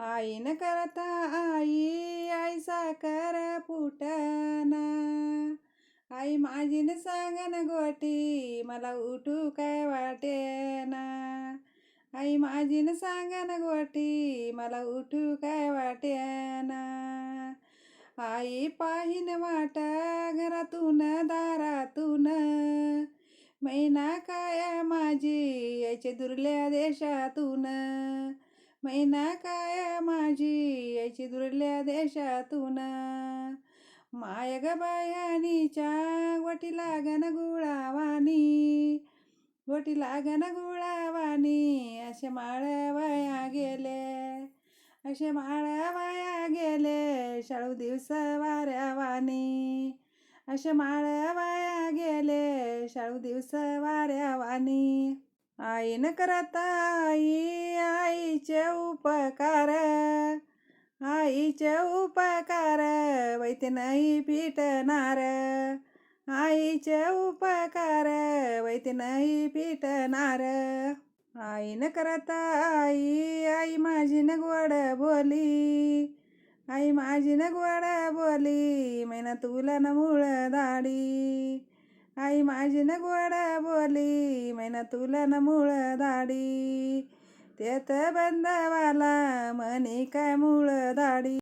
आईन करता आई आई साखर फुटना. आई माझी न माझीन सांगन गोटी मला उठू काय वाटेना. आई माझीन सांगन गोटी मला उठू काय वाटेना. आई पाहिन वाट घरातून दारातून. मैना काय माझी यायचे दुर्ल्या देशातून. मैना काय माझी यायची दुरल्या देशातून. माय ग बायानीच्या वटी लागन गुळावानी. वटी लागन गुळावानी. असे माळ वाया गेले. असे माळ वाया गेले. शाळू दिवस वाऱ्यावानी. असे माळ वाया गेले. शाळू दिवस वाऱ्यावानी. आईन करता आई उपकार. आईचे उपकार वैते नाही पिटणार. आईचे उपकार वैते नाही पिटणार. आईन करता आई आई माझी न गोड बोली. आई माझी न गोड बोली मैना तुला न मूळ दाडी आई माझी न गोड बोली मैना तुला न मूळ दाडी तेथ बंदवाला वाला काय मूळ दाडी?